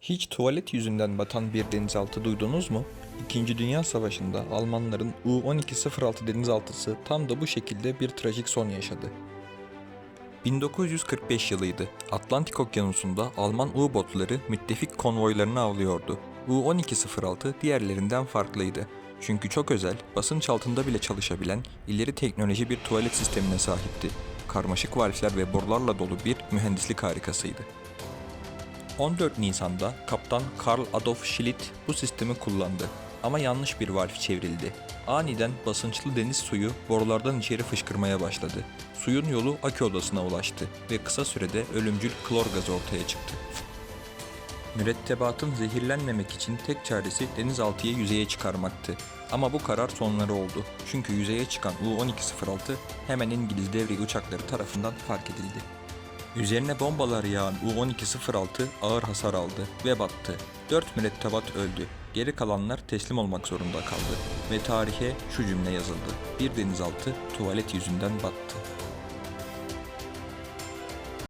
Hiç tuvalet yüzünden batan bir denizaltı duydunuz mu? İkinci Dünya Savaşı'nda Almanların U-1206 denizaltısı tam da bu şekilde bir trajik son yaşadı. 1945 yılıydı. Atlantik Okyanusu'nda Alman U-botları müttefik konvoylarını avlıyordu. U-1206 diğerlerinden farklıydı. Çünkü çok özel, basınç altında bile çalışabilen ileri teknoloji bir tuvalet sistemine sahipti. Karmaşık valfler ve borularla dolu bir mühendislik harikasıydı. 14 Nisan'da kaptan Karl Adolf Schlitt bu sistemi kullandı. Ama yanlış bir valf çevrildi. Aniden basınçlı deniz suyu borulardan içeri fışkırmaya başladı. Suyun yolu akü odasına ulaştı ve kısa sürede ölümcül klor gazı ortaya çıktı. Mürettebatın zehirlenmemek için tek çaresi denizaltıyı yüzeye çıkarmaktı. Ama bu karar sonları oldu. Çünkü yüzeye çıkan U-1206 hemen İngiliz devriye uçakları tarafından fark edildi. Üzerine bombalar yağan U-1206 ağır hasar aldı ve battı. 4 mürettebat öldü. Geri kalanlar teslim olmak zorunda kaldı. Ve tarihe şu cümle yazıldı. Bir denizaltı tuvalet yüzünden battı.